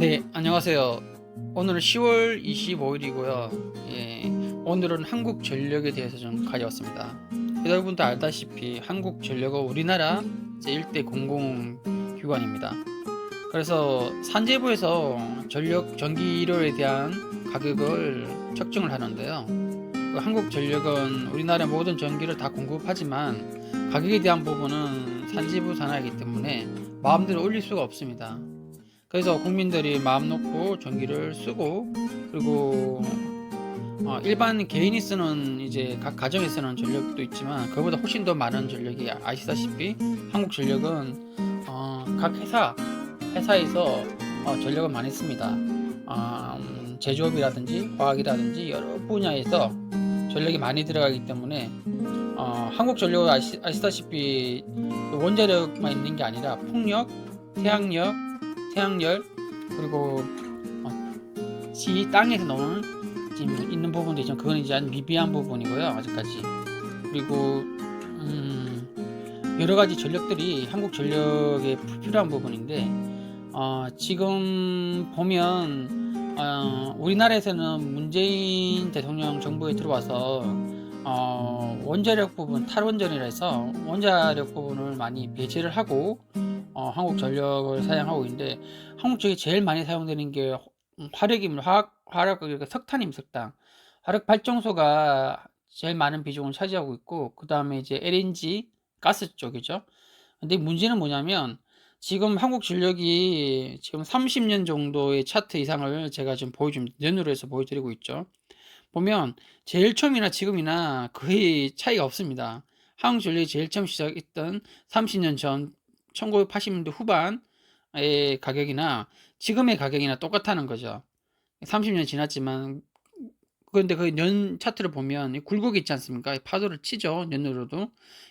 네, 안녕하세요. 오늘은 10월 25일이고요. 예, 오늘은 한국 전력에 대해서 좀 가져왔습니다. 여러분도 알다시피 한국 전력은 우리나라 제1대 공공기관입니다. 그래서 산재부에서 전력 전기료에 대한 가격을 책정을 하는데요. 그 한국 전력은 우리나라 모든 전기를 다 공급하지만 가격에 대한 부분은 산지부 산하이기 때문에 마음대로 올릴 수가 없습니다. 그래서 국민들이 마음 놓고 전기를 쓰고 그리고 어, 일반 개인이 쓰는 이제 각 가정에 쓰는 전력도 있지만 그보다 훨씬 더 많은 전력이 아시다시피 한국 전력은 어, 각 회사 회사에서 어, 전력을 많이 씁니다. 어, 음, 제조업이라든지 화학이라든지 여러 분야에서 전력이 많이 들어가기 때문에 어, 한국 전력은 아시, 아시다시피 원자력만 있는 게 아니라 풍력, 태양력, 태양열 그리고 어, 지 땅에서 나오는 지금 있는 부분도 있지만 그건 이제 미비한 부분이고요 아직까지. 그리고 음, 여러 가지 전력들이 한국 전력에 필요한 부분인데 어, 지금 보면 어, 우리나라에서는 문재인 대통령 정부에 들어와서 어, 원자력 부분 탈원전이라 해서 원자력 부분을 많이 배제를 하고 어, 한국 전력을 사용하고 있는데 한국 쪽에 제일 많이 사용되는 게 화력입니다. 화학 화력 그러니까 석탄 임 석탄. 화력 발전소가 제일 많은 비중을 차지하고 있고 그 다음에 이제 LNG 가스 쪽이죠. 근데 문제는 뭐냐면 지금 한국 전력이 지금 30년 정도의 차트 이상을 제가 지금 보여줌 연으로 해서 보여드리고 있죠. 보면 제일 처음이나 지금이나 거의 차이가 없습니다. 한국 전력이 제일 처음 시작했던 30년 전 1980년대 후반의 가격이나 지금의 가격이나 똑같다는 거죠. 30년 지났지만 그런데 그년 차트를 보면 이 굴곡이 있지 않습니까? 파도를 치죠. 년으로도.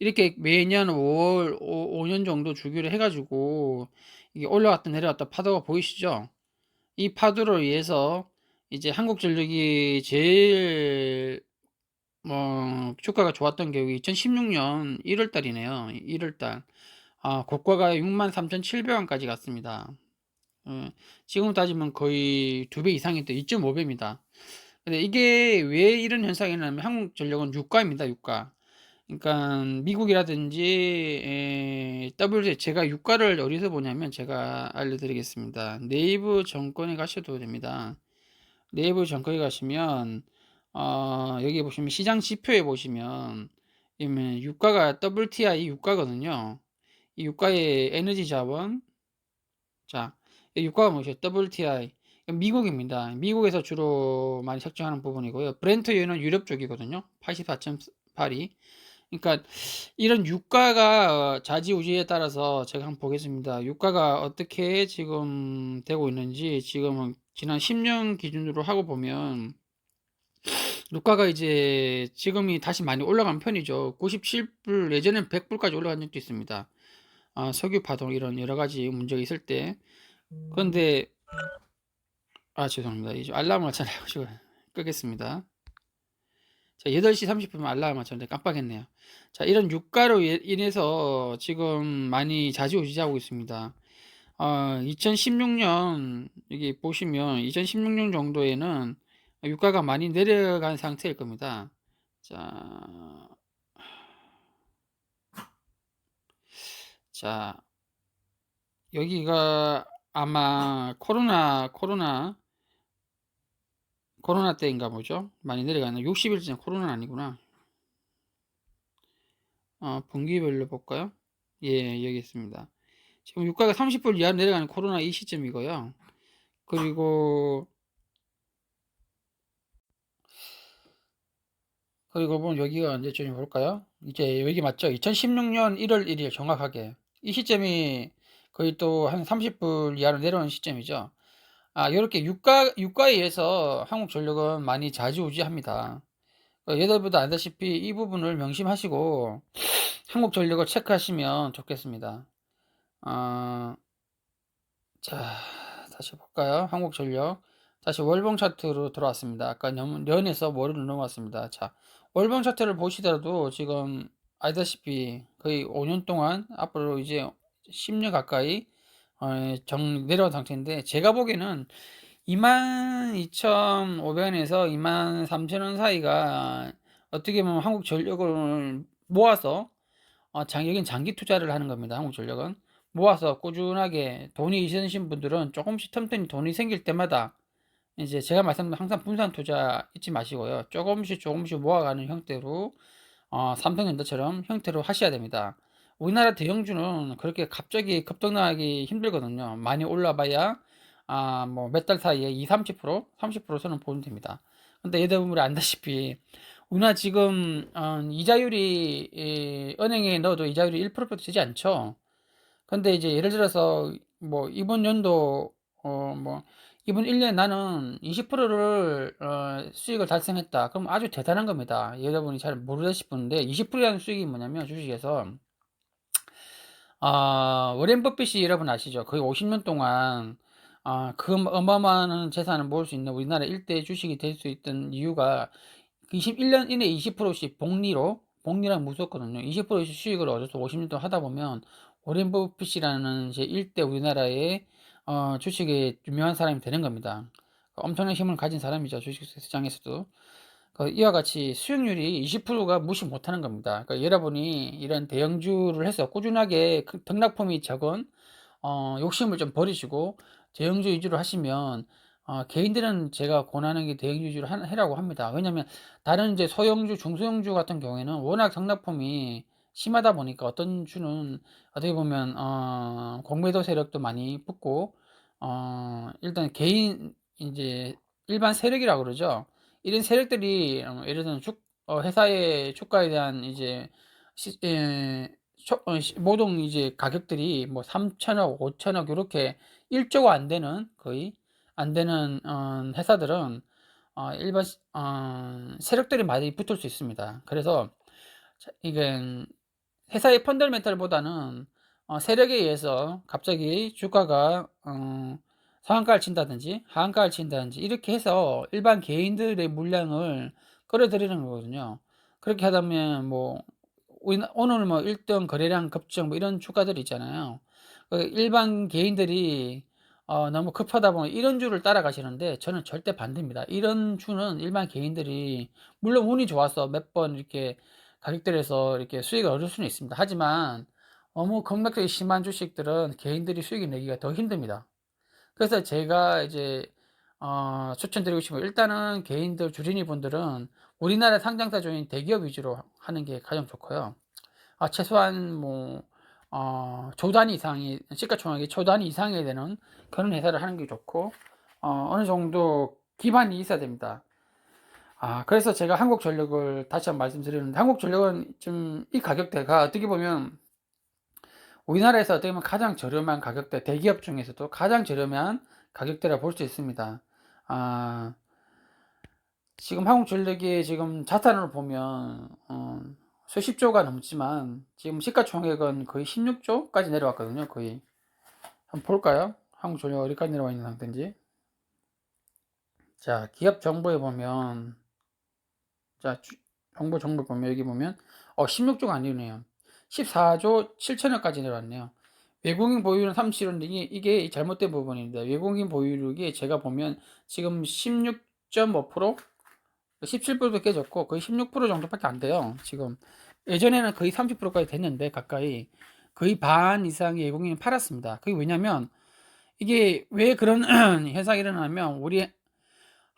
이렇게 매년 5월 5, 년 정도 주기로 해가지고 이게 올라갔다 내려갔다 파도가 보이시죠? 이 파도로 의해서 이제 한국전력이 제일 뭐 주가가 좋았던 경우이 2016년 1월 달이네요. 1월 달. 아, 고가가 63,700원까지 갔습니다. 어, 지금 따지면 거의 두 배 이상이 돼 2.5배입니다. 근데 이게 왜 이런 현상이 나냐면 한국전력은 유가입니다. 유가. 그러니까 미국이라든지 에, W 제가 유가를 어디서 보냐면 제가 알려드리겠습니다. 네이버 정권에 가셔도 됩니다. 네이버 정권에 가시면 어, 여기 보시면 시장 지표에 보시면 유가가 WTI 유가거든요. 이 유가의 에너지 자원 자 유가가 뭐죠? WTI 미국입니다. 미국에서 주로 많이 책정하는 부분이고요. 브렌트 유는 유럽 쪽이거든요. 84.82 그러니까 이런 유가가 자지우지에 따라서 제가 한번 보겠습니다. 유가가 어떻게 지금 되고 있는지 지금 지난 10년 기준으로 하고 보면 유가가 이제 지금이 다시 많이 올라간 편이죠. 97불 예전엔 100불까지 올라간 적도 있습니다. 아, 석유 파동 이런 여러 가지 문제가 있을 때 그런데 아 죄송합니다. 이제 알람 맞춰가지고 끄겠습니다. 자 8시 30분 알람 맞췄는데 깜빡했네요. 자 이런 유가로 예, 인해서 지금 많이 자지우지하고 있습니다. 어, 2016년 여기 보시면 2016년 정도에는 유가가 많이 내려간 상태일 겁니다. 자 자, 여기가 아마 코로나, 코로나, 코로나 때인가 보죠? 많이 내려가는 60일 전 코로나는 아니구나. 어, 분기별로 볼까요? 예, 여기 있습니다. 지금 유가가 30불 이하 내려가는 코로나 이 시점이고요. 그리고 그리고 보면 여기가 언제쯤 볼까요? 이제 여기 맞죠? 2016년 1월 1일 정확하게 이 시점이 거의 또 한 30불 이하로 내려오는 시점이죠. 아, 이렇게 유가, 유가에 의해서 한국전력은 많이 좌지우지합니다. 여러분도 알다시피 이 부분을 명심하시고 한국전력을 체크하시면 좋겠습니다. 어, 자, 다시 볼까요? 한국전력. 다시 월봉 차트로 들어왔습니다. 아까 연, 연에서 머리를 넘어왔습니다. 자, 월봉 차트를 보시더라도 지금 알다시피 거의 5년 동안 앞으로 이제 10년 가까이 어, 정 내려온 상태인데 제가 보기에는 22,500원에서 23,000원 사이가 어떻게 보면 한국 전력을 모아서 어, 장, 여긴 장기 투자를 하는 겁니다. 한국 전력은 모아서 꾸준하게 돈이 있으신 분들은 조금씩 틈틈이 돈이 생길 때마다 이제 제가 말씀드린 항상 분산 투자 잊지 마시고요. 조금씩 조금씩 모아가는 형태로 어, 삼성전자처럼 형태로 하셔야 됩니다. 우리나라 대형주는 그렇게 갑자기 급등하기 힘들거든요. 많이 올라봐야 아, 뭐 몇 달 사이에 2, 30%, 30%는 보면 됩니다. 근데 여러분들이 안다시피 우리나라 지금 어, 이자율이 이, 은행에 넣어도 이자율이 1%밖에 되지 않죠. 근데 이제 예를 들어서 뭐 이번 연도 어 뭐 이번 1년 나는 20%를 어, 수익을 달성했다. 그럼 아주 대단한 겁니다. 여러분이 잘 모르다 싶은데 20%라는 수익이 뭐냐면 주식에서 아, 워렌 버핏이 여러분 아시죠? 거의 50년 동안 아, 그 어마어마한 재산을 모을 수 있는 우리나라 일대 주식이 될 수 있던 이유가 21년 이내 20%씩 복리로 복리랑 무섭거든요. 20%씩 수익을 얻어서 50년 동안 하다 보면 워렌 버핏이라는 제 1대 우리나라의 어, 주식에 유명한 사람이 되는 겁니다. 엄청난 힘을 가진 사람이죠. 주식 시장에서도. 그 이와 같이 수익률이 20%가 무시 못하는 겁니다. 그러니까 여러분이 이런 대형주를 해서 꾸준하게 그 등락품이 적은 어, 욕심을 좀 버리시고 대형주 위주로 하시면 어, 개인들은 제가 권하는 게 대형주 위주로 하, 해라고 합니다. 왜냐하면 다른 이제 소형주, 중소형주 같은 경우에는 워낙 등락품이 심하다 보니까 어떤 주는 어떻게 보면 어, 공매도 세력도 많이 붙고 어, 일단 개인 이제 일반 세력이라고 그러죠. 이런 세력들이 어, 예를 들면 주, 어, 회사의 주가에 대한 이제 시, 에, 초, 어, 시, 모든 이제 가격들이 뭐 3천억, 5천억 이렇게 1조가 안 되는 거의 안 되는 어, 회사들은 어, 일반 어, 세력들이 많이 붙을 수 있습니다. 그래서 이게 회사의 펀더멘탈보다는 어, 세력에 의해서 갑자기 주가가 어, 상한가를 친다든지 하한가를 친다든지 이렇게 해서 일반 개인들의 물량을 끌어들이는 거거든요. 그렇게 하다 보면 뭐 오늘 뭐 1등 거래량 급증 뭐 이런 주가들이 있잖아요. 그 일반 개인들이 어, 너무 급하다 보면 이런 주를 따라가시는데 저는 절대 반대입니다. 이런 주는 일반 개인들이 물론 운이 좋아서 몇 번 이렇게 가격대에서 이렇게 수익을 얻을 수는 있습니다. 하지만 너무 급락이 심한 주식들은 개인들이 수익을 내기가 더 힘듭니다. 그래서 제가 이제 어, 추천드리고 싶은 일단은 개인들 주린이 분들은 우리나라 상장사 중인 대기업 위주로 하는 게 가장 좋고요. 아, 최소한 뭐 어, 조단 이상이 시가총액이 초단 이상이 되는 그런 회사를 하는 게 좋고 어, 어느 정도 기반이 있어야 됩니다. 아, 그래서 제가 한국전력을 다시 한번 말씀드리는데 한국전력은 좀 이 가격대가 어떻게 보면 우리나라에서 어떻게 보면 가장 저렴한 가격대, 대기업 중에서도 가장 저렴한 가격대라 볼 수 있습니다. 아, 지금 한국전력이 지금 자산으로 보면 어, 수십조가 넘지만 지금 시가총액은 거의 16조까지 내려왔거든요. 거의 한번 볼까요? 한국전력 어디까지 내려와 있는 상태인지. 자, 기업 정보에 보면 자, 정보 정보 보면 여기 보면 어 16조가 아니네요. 14조 7천억까지 내려왔네요. 외국인 보유율은 37인데 이게, 이게 잘못된 부분입니다. 외국인 보유율이 제가 보면 지금 16.5% 17%도 깨졌고 거의 16% 정도밖에 안 돼요. 지금 예전에는 거의 30%까지 됐는데 가까이 거의 반 이상의 외국인이 팔았습니다. 그게 왜냐면 이게 왜 그런 현상이 일어나면 우리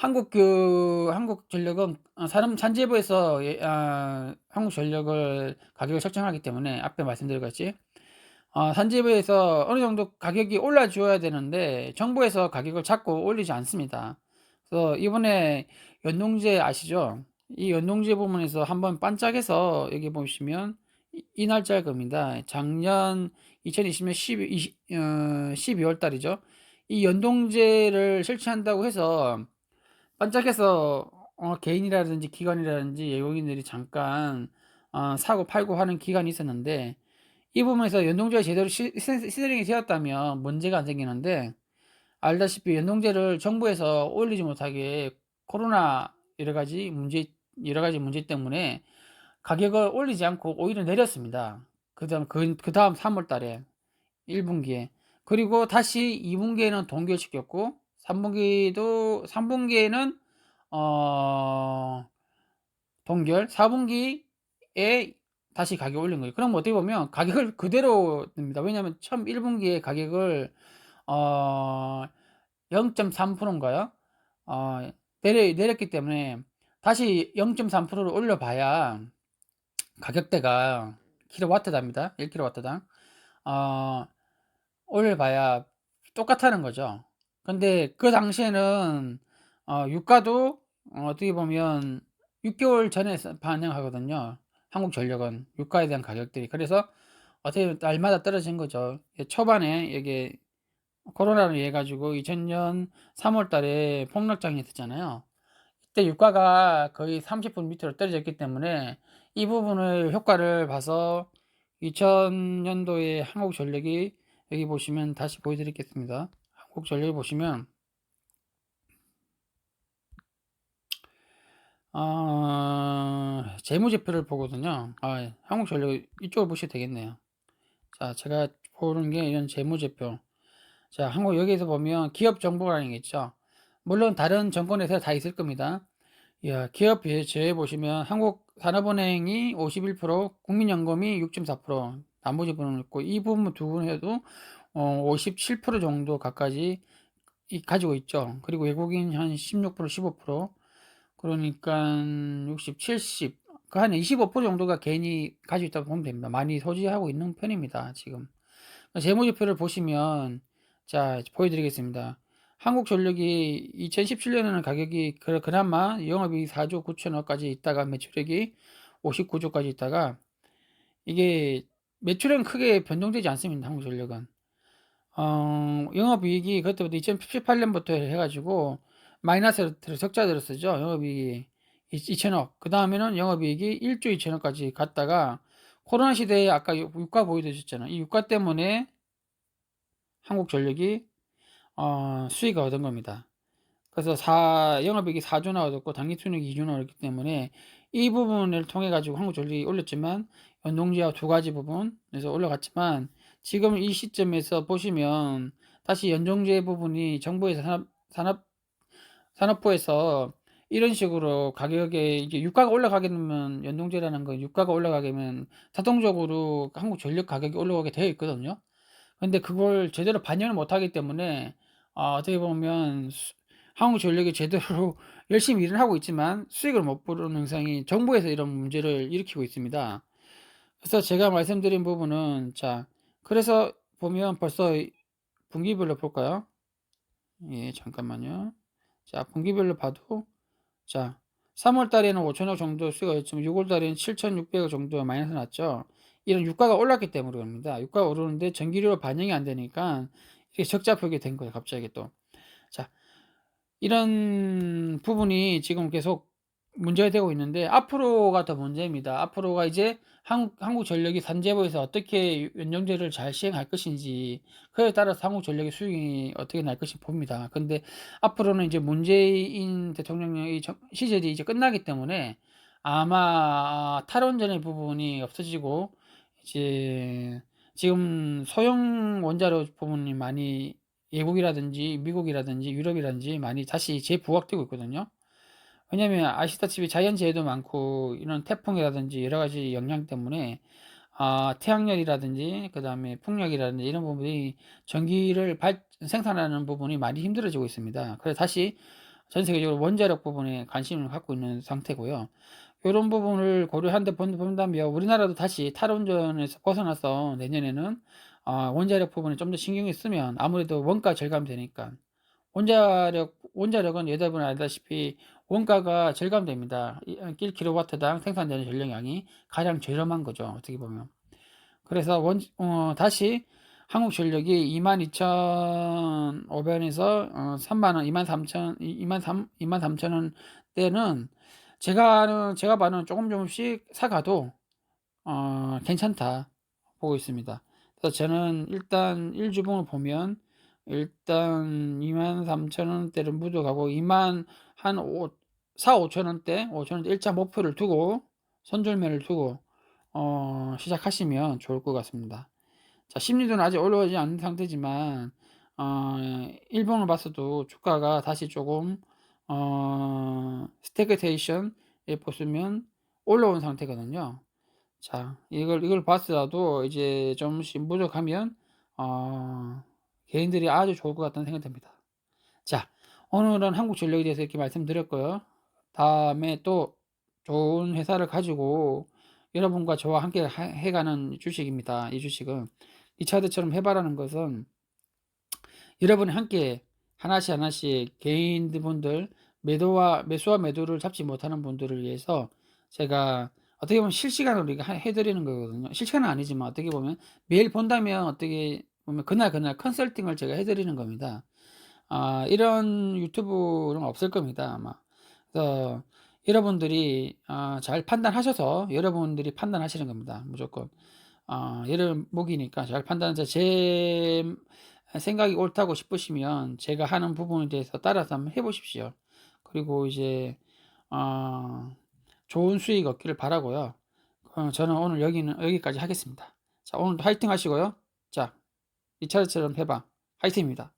한국 그 한국 전력은 어, 사람 산재부에서 예, 아, 한국 전력을 가격을 설정하기 때문에 앞에 말씀드렸겠지. 어, 산재부에서 어느 정도 가격이 올라줘야 되는데 정부에서 가격을 자꾸 올리지 않습니다. 그래서 이번에 연동제 아시죠? 이 연동제 부분에서 한번 반짝해서 여기 보시면 이, 이 날짜일 겁니다. 작년 2020년 12, 20, 어, 12월 달이죠. 이 연동제를 설치한다고 해서 반짝해서 어, 개인이라든지 기관이라든지 외국인들이 잠깐 어, 사고 팔고 하는 기간이 있었는데 이 부분에서 연동제가 제대로 시, 시스링이 되었다면 문제가 안 생기는데 알다시피 연동제를 정부에서 올리지 못하게 코로나 여러 가지 문제 여러 가지 문제 때문에 가격을 올리지 않고 오히려 내렸습니다. 그다음 그, 그 다음 3월 달에 1분기에 그리고 다시 2분기에는 동결시켰고 3분기도 3분기에는 어 동결 4분기에 다시 가격 올린 거예요. 그럼 어떻게 보면 가격을 그대로 냅니다. 왜냐하면 처음 1분기에 가격을 어 0.3%인가요? 어 내려 내렸기 때문에 다시 0.3%를 올려봐야 가격대가 킬로와트답니다. 1킬로와트당 어 올려봐야 똑같다는 거죠. 근데 그 당시에는 어 유가도 어 어떻게 보면 6개월 전에 서 반영하거든요. 한국전력은 유가에 대한 가격들이. 그래서 어떻게 보면 날마다 떨어진 거죠. 예 초반에 이게 코로나로 인해 가지고 2000년 3월 달에 폭락장이 있었잖아요. 그때 유가가 거의 30% 밑으로 떨어졌기 때문에 이 부분을 효과를 봐서 2000년도에 한국전력이 여기 보시면 다시 보여드리겠습니다. 한국전력을 보시면 어, 재무제표를 보거든요. 아, 한국전력 이쪽을 보셔도 되겠네요. 자, 제가 보는 게 이런 재무제표. 자, 한국 여기에서 보면 기업 정보라는 게 있죠. 물론 다른 정권에서 다 있을 겁니다. 야, 기업 제에 보시면 한국산업은행이 51%, 국민연금이 6.4%, 나머지 분은 있고 이 부분 두 분에도 어, 57% 정도 가까이 이- 가지고 있죠. 그리고 외국인 한 16%, 15%, 그러니까 60, 70, 그한 25% 정도가 개인이 가지고 있다고 보면 됩니다. 많이 소지하고 있는 편입니다. 지금 재무제표를 보시면 자 보여드리겠습니다. 한국전력이 2017년에는 가격이 그- 그나마 영업이익 4조 9천억까지 있다가 매출액이 59조까지 있다가 이게 매출은 크게 변동되지 않습니다. 한국전력은 어, 영업이익이 그때부터 2018년부터 해가지고 마이너스로 적자대로 쓰죠. 영업이익이 2천억. 그 다음에는 영업이익이 1조 2천억까지 갔다가 코로나 시대에 아까 유가 보여드렸잖아요. 이 유가 때문에 한국전력이 어, 수익을 얻은 겁니다. 그래서 4, 영업이익이 4조나 얻었고 당기순이익이 2조나 얻었기 때문에 이 부분을 통해 가지고 한국전력이 올렸지만 연동지와 두 가지 부분에서 올라갔지만 지금 이 시점에서 보시면 다시 연동제 부분이 정부에서 산업, 산업 산업부에서 이런 식으로 가격에 이제 유가가 올라가게 되면 연동제라는 건 유가가 올라가게 되면 자동적으로 한국 전력 가격이 올라가게 되어 있거든요. 근데 그걸 제대로 반영을 못 하기 때문에 어, 어떻게 보면 수- 한국 전력이 제대로 열심히 일을 하고 있지만 수익을 못 보는 현상이 정부에서 이런 문제를 일으키고 있습니다. 그래서 제가 말씀드린 부분은 자 그래서 보면 벌써 분기별로 볼까요? 예 잠깐만요. 자 분기별로 봐도 자 3월 달에는 5천억 정도 수익이었지만 6월 달에는 7,600억 정도 마이너스 났죠. 이런 유가가 올랐기 때문에 그럽니다. 유가가 오르는데 전기료로 반영이 안 되니까 이게 적자 표기 된 거예요. 갑자기 또. 자, 이런 부분이 지금 계속 문제가 되고 있는데 앞으로가 더 문제입니다. 앞으로가 이제 한국, 한국 전력이 산재부에서 어떻게 연정제를 잘 시행할 것인지 그에 따라서 한국 전력의 수익이 어떻게 날 것인지 봅니다. 근데 앞으로는 이제 문재인 대통령의 정- 시절이 이제 끝나기 때문에 아마 탈원전의 부분이 없어지고 이제 지금 소형 원자로 부분이 많이 외국이라든지 미국이라든지 유럽이라든지 많이 다시 재부각되고 있거든요. 왜냐면 아시다시피 자연재해도 많고 이런 태풍이라든지 여러 가지 영향 때문에 아, 태양열이라든지 그다음에 풍력이라든지 이런 부분이 전기를 발, 생산하는 부분이 많이 힘들어지고 있습니다. 그래서 다시 전 세계적으로 원자력 부분에 관심을 갖고 있는 상태고요. 이런 부분을 고려한다 본다면 우리나라도 다시 탈원전에서 벗어나서 내년에는 아, 원자력 부분에 좀 더 신경을 쓰면 아무래도 원가 절감되니까 원자력 원자력은 여러분 알다시피 원가가 절감됩니다. 1kW당 생산되는 전력량이 가장 저렴한 거죠. 어떻게 보면. 그래서 원, 어, 다시 한국 전력이 22,500원에서 어, 3만원, 23,000, 23, 23,000원 때는 제가 아는, 제가 봐는 조금 조금씩 사가도 어, 괜찮다 보고 있습니다. 그래서 저는 일단 1주봉을 보면 일단 23,000원대를 묻어가고 2만 한 5, 4, 5천원대, 5천원대 일자 목표를 두고 손절매를 두고 어, 시작하시면 좋을 것 같습니다. 자, 심리도는 아직 올라오지 않은 상태지만 어, 일봉을 봤어도 주가가 다시 조금 어, 스태그테이션에 보시면 올라온 상태거든요. 자, 이걸 이걸 봤어도 이제 좀씩 부족하면 어, 개인들이 아주 좋을 것 같다는 생각이 듭니다. 자, 오늘은 한국 전력에 대해서 이렇게 말씀드렸고요. 다음에 또 좋은 회사를 가지고 여러분과 저와 함께 하- 해가는 주식입니다. 이 주식은 이 차트처럼 해봐라는 것은 여러분이 함께 하나씩 하나씩 개인분들 매도와 매수와 매도를 잡지 못하는 분들을 위해서 제가 어떻게 보면 실시간으로 우리가 하- 해드리는 거거든요. 실시간은 아니지만 어떻게 보면 매일 본다면 어떻게 보면 그날 그날 컨설팅을 제가 해드리는 겁니다. 아, 이런 유튜브는 없을 겁니다, 아마. 그래서 여러분들이 아, 잘 판단하셔서 여러분들이 판단하시는 겁니다, 무조건. 아, 여러분 목이니까 잘 판단해서 제 생각이 옳다고 싶으시면 제가 하는 부분에 대해서 따라서 한번 해보십시오. 그리고 이제 어, 좋은 수익 얻기를 바라고요. 어, 저는 오늘 여기는 여기까지 하겠습니다. 자, 오늘도 화이팅 하시고요. 자, 이 차례처럼 해봐. 화이팅입니다.